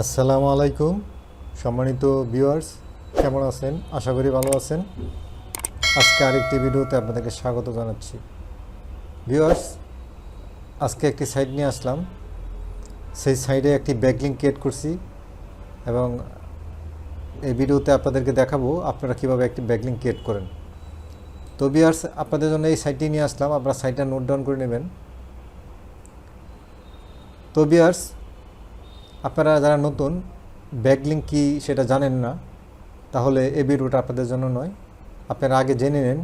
আসসালামু আলাইকুম, সম্মানিত ভিউয়ার্স কেমন আছেন? আশা করি ভালো আছেন। আজকে আরেকটি ভিডিওতে আপনাদেরকে স্বাগত জানাচ্ছি। ভিউয়ার্স আজকে একটি সাইট নিয়ে আসলাম। সেই সাইডে একটি ব্যাকলিং ক্রিয়েট করছি এবং এই ভিডিওতে আপনাদেরকে দেখাবো আপনারা কীভাবে একটি ব্যাকলিং ক্রিয়েট করেন। তো ভিউয়ার্স আপনাদের জন্য এই সাইটটি নিয়ে আসলাম। আপনারা সাইটটা নোট ডাউন করে নেবেন। তো ভিউয়ার্স আপনারা যারা নতুন ব্যাকলিং কি সেটা জানেন না, তাহলে এ ভিডিওটা আপনাদের জন্য নয়। আপনারা আগে জেনে নেন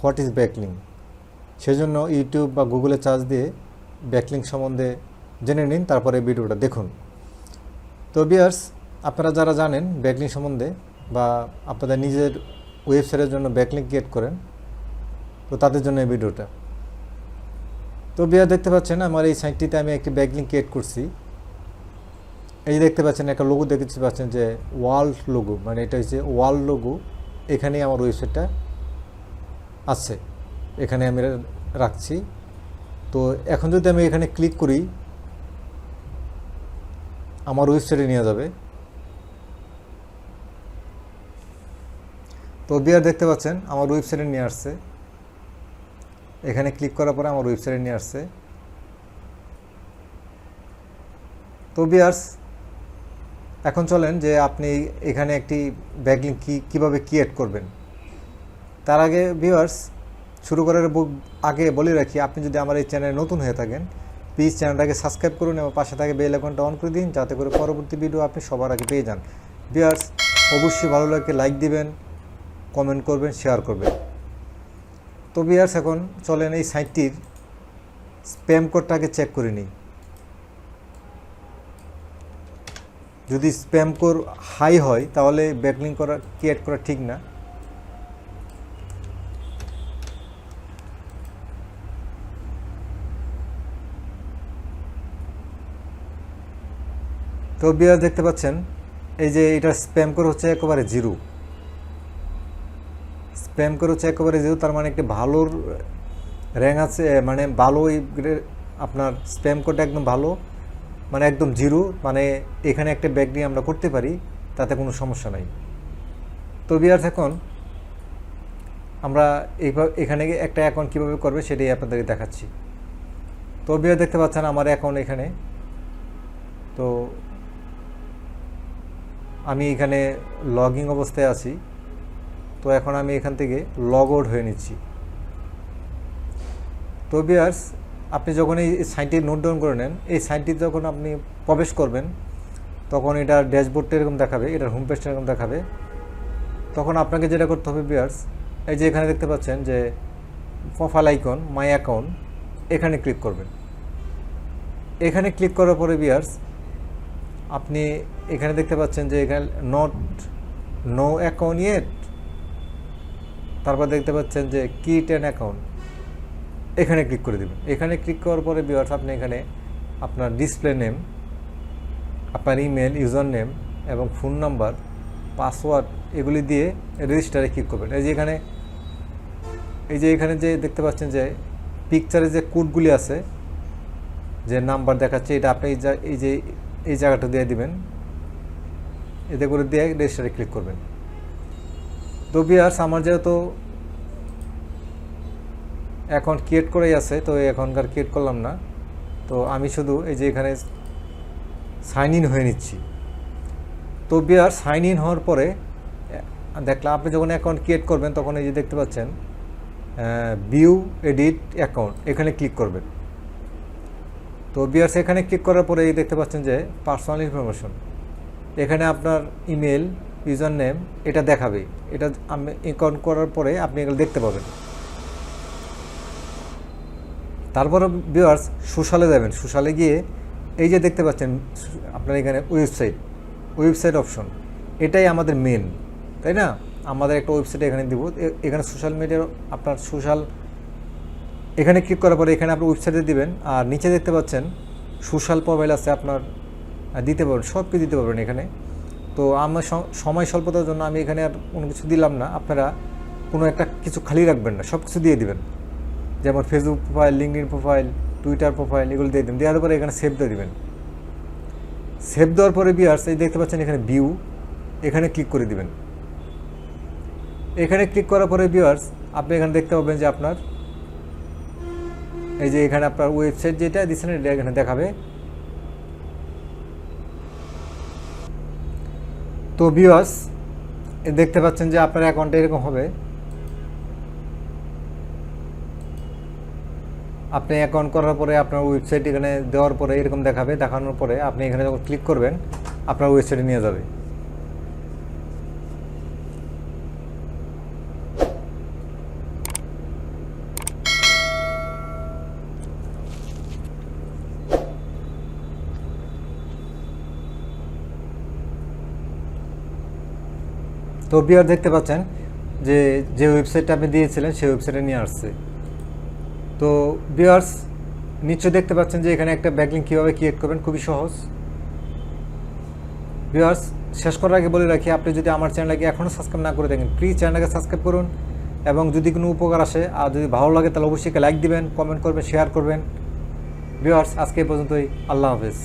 হোয়াট ইজ ব্যাকলিং সেজন্য ইউটিউব বা গুগলে চার্জ দিয়ে ব্যাকলিং সম্বন্ধে জেনে নিন, তারপরে ভিডিওটা দেখুন। তো বিয়ার্স আপনারা যারা জানেন ব্যাকলিং সম্বন্ধে বা আপনাদের নিজের ওয়েবসাইটের জন্য ব্যাকলিং ক্রিয়েট করেন, তো তাদের জন্য এই ভিডিওটা। তো বিয়ার দেখতে পাচ্ছেন, আমার এই সাইটটিতে আমি একটি ব্যাকলিং ক্রিয়েট করছি। এই দেখতে পাচ্ছেন, একটা লোগো দেখতে পাচ্ছেন যে ওয়ার্ল্ড লোগো মানে এটা হচ্ছে ওয়ার্ল্ড লোগো এখানেই আমার ওয়েবসাইটটা আছে, এখানে আমি রাখছি। তো এখন যদি আমি এখানে ক্লিক করি, আমার ওয়েবসাইটে নিয়ে যাবে। তো বিয়ার দেখতে পাচ্ছেন, আমার ওয়েবসাইটে নিয়ে আসছে। এখানে ক্লিক করার পরে আমার ওয়েবসাইটে নিয়ে আসছে। তো বিয়ার্স এখন চলেন যে আপনি এখানে একটি ব্যাকলিং কি, কীভাবে ক্রিয়েট করবেন। তার আগে ভিউয়ার্স শুরু করার আগে বলে রাখি, আপনি যদি আমার এই চ্যানেলে নতুন হয়ে থাকেন প্লিজ চ্যানেলটাকে সাবস্ক্রাইব করুন এবং পাশে থাকে বেল আইকনটা অন করে দিন, যাতে করে পরবর্তী ভিডিও আপনি সবার আগে পেয়ে যান। ভিউয়ার্স অবশ্যই ভালো লাগে লাইক দিবেন কমেন্ট করবেন শেয়ার করবেন। তো ভিউয়ার্স এখন চলেন এই সাইটটির স্প্যাম কোডটাকে চেক করে নিই। যদি স্প্যাম কোর হাই হয়, তাহলে ব্যাকলিং করা ক্রিয়েট করা ঠিক না। তো বিয়ার দেখতে পাচ্ছেন, এই যে এটা স্প্যাম কোর হচ্ছে একেবারে জিরো স্প্যাম কোর হচ্ছে একেবারে জিরো তার মানে একটি ভালোর র্যাঙ্ক আছে মানে ভালো আপনার স্প্যাম কোডটা একদম ভালো। মানে একদম জিরো মানে এখানে একটা ব্যাগ নিয়ে আমরা করতে পারি, তাতে কোনো সমস্যা নাই। তো বিয়ার্স এখন আমরা এইভাবে, এখানে একটা অ্যাকাউন্ট কীভাবে করবে সেটাই আপনাদেরকে দেখাচ্ছি। তো বিয়ার দেখতে পাচ্ছেন আমার অ্যাকাউন্ট এখানে। তো আমি এখানে লগিং অবস্থায় আছি। তো এখন আমি এখান থেকে লগ আউট হয়ে নিচ্ছি। তো বিয়ার্স আপনি যখন এই সাইটটি নোট ডাউন করে নেন, এই সাইটটি যখন আপনি প্রবেশ করবেন, তখন এটার ড্যাশবোর্ডটা এরকম দেখাবে, এটার হোম পেজটা এরকম দেখাবে। তখন আপনাকে যেটা করতে হবে বিয়ার্স এই যে এখানে দেখতে পাচ্ছেন যে প্রোফাইল আইকন মাই অ্যাকাউন্ট এখানে ক্লিক করবেন। এখানে ক্লিক করার পরে বিয়ার্স আপনি এখানে দেখতে পাচ্ছেন যে এখানে নট নো অ্যাকাউন্ট ইয়েট তারপর দেখতে পাচ্ছেন যে কিট অ্যান্ড অ্যাকাউন্ট এখানে ক্লিক করে দেবেন। এখানে ক্লিক করার পরে বিয়ার্স আপনি এখানে আপনার ডিসপ্লে নেম আপনার ইমেল ইউজার নেম এবং ফোন নাম্বার পাসওয়ার্ড এগুলি দিয়ে রেজিস্টারে ক্লিক করবেন। এই যে এখানে, এই যে এখানে যে দেখতে পাচ্ছেন যে পিকচারে যে কোডগুলি আছে, যে নাম্বার দেখাচ্ছে, এটা আপনি এই যে, এই জায়গাটা দিয়ে দিবেন। এতে করে দিয়ে রেজিস্টারে ক্লিক করবেন। তো বিয়ার্স আমার যেহেতু অ্যাকাউন্ট ক্রিয়েট করেই আছে, তো এখনকার ক্রিয়েট করলাম না। তো আমি শুধু এই যে এখানে সাইন ইন হয়ে নিচ্ছি। তো বিয়ার সাইন ইন হওয়ার পরে দেখলাম আপনি যখন অ্যাকাউন্ট ক্রিয়েট করবেন, তখন এই যে দেখতে পাচ্ছেন ভিউ এডিট অ্যাকাউন্ট এখানে ক্লিক করবেন। তো বিয়ার্স এখানে ক্লিক করার পরে এই দেখতে পাচ্ছেন যে পার্সোনাল ইনফরমেশন এখানে আপনার ইমেল ইউজার নেম এটা দেখাবে এটা আমি অ্যাকাউন্ট করার পরে আপনি এগুলো দেখতে পাবেন। তারপরে ভিউয়ার্স সোশ্যালে যাবেন। সোশ্যালে গিয়ে এই যে দেখতে পাচ্ছেন, আপনার এখানে ওয়েবসাইট ওয়েবসাইট অপশন এটাই আমাদের মেন তাই না? আমাদের একটা ওয়েবসাইট এখানে দিব। এখানে সোশ্যাল মিডিয়ার আপনার সোশ্যাল এখানে ক্লিক করার পরে এখানে আপনি ওয়েবসাইটে দিবেন। আর নিচে দেখতে পাচ্ছেন সোশ্যাল প্রোফাইল আছে আপনার দিতে পারবেন সব কিছু দিতে পারবেন এখানে। তো আমার সময় স্বল্পতার জন্য আমি এখানে আর কোনো কিছু দিলাম না। আপনারা কোনো একটা কিছু খালি রাখবেন না সব কিছু দিয়ে দিবেন। যেমন Facebook profile LinkedIn profile Twitter profile এগুলো দিয়ে দিন দেওয়ার পরে এখানে সেভ দিয়ে দিবেন। সেভ দেওয়ার পরে বিয়ার্স এই দেখতে পাচ্ছেন এখানে ভিউ এখানে ক্লিক করে দিবেন। এখানে ক্লিক করার পরে বিয়ার্স আপনি এখানে দেখতে পাবেন যে আপনার, এই যে এখানে আপনার ওয়েবসাইট যেটা দিচ্ছেন এটা এখানে দেখাবে। তো বিয়ার্স দেখতে পাচ্ছেন যে আপনার অ্যাকাউন্টে এরকম হবে। আপনি অ্যাকাউন্ট করার পরে আপনার ওয়েবসাইট এখানে দেওয়ার পরে এরকম দেখাবে, দেখানোর পরে আপনি এখানে যখন ক্লিক করবেন, আপনার ওয়েবসাইটে নিয়ে যাবে। তো বিয়ার দেখতে পাচ্ছেন যে যে ওয়েবসাইটটা আপনি দিয়েছিলেন, সেই ওয়েবসাইটে নিয়ে আসছে। তো বিয়ার্স নিশ্চয় দেখতে পাচ্ছেন যে এখানে একটা ব্যাকলিং কীভাবে ক্রিয়েট করবেন, খুবই সহজ। বিয়ার্স শেষ করার আগে বলে রাখি, আপনি যদি আমার চ্যানেলকে এখনও সাবস্ক্রাইব না করে দেখেন প্লিজ চ্যানেলকে সাবস্ক্রাইব করুন এবং যদি কোনো উপকার আসে আর যদি ভালো লাগে, তাহলে অবশ্যই লাইক দিবেন কমেন্ট করবেন শেয়ার করবেন। বিয়ার্স আজকে এই পর্যন্তই, আল্লাহ হাফেজ।